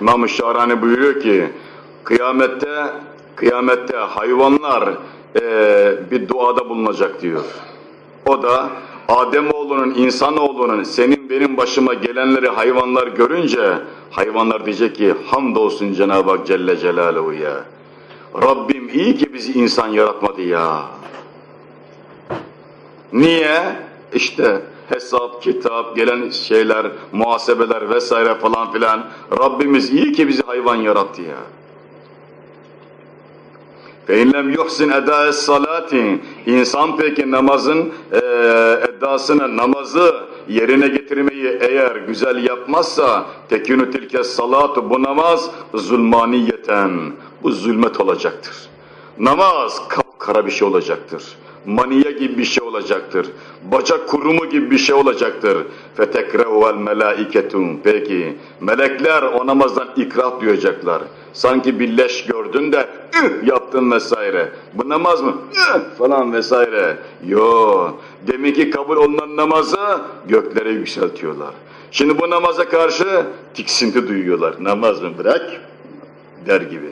İmam-ı Şahrani buyuruyor ki kıyamette kıyamette hayvanlar eee, bir duada bulunacak diyor. O da Ademoğlunun, insanoğlunun senin benim başıma gelenleri hayvanlar görünce hayvanlar diyecek ki hamdolsun Cenab-ı Hak Celle Celaluhu ya. Rabbim iyi ki bizi insan yaratmadı ya. Niye? İşte hesap, kitap, gelen şeyler, muhasebeler vesaire falan filan. Rabbimiz iyi ki bizi hayvan yarattı ya. فَاِنْ yuhsin اَدَاءَ salati İnsan peki namazın eee edasını, namazı yerine getirmeyi eğer güzel yapmazsa tekünü tilke salatu bu namaz zulmaniyeten bu zulmet olacaktır. Namaz kapkara bir şey olacaktır. Maniye gibi bir şey olacaktır. Bacak kurumu gibi bir şey olacaktır. Fetekrehuvel melaiketun. Peki melekler o namazdan ikrah duyacaklar. Sanki bir leş gördün de yaptın vesaire. Bu namaz mı? Falan vesaire. Yo. Demek ki kabul olunan namazı göklere yükseltiyorlar. Şimdi bu namaza karşı tiksinti duyuyorlar. Namaz mı bırak? Der gibi.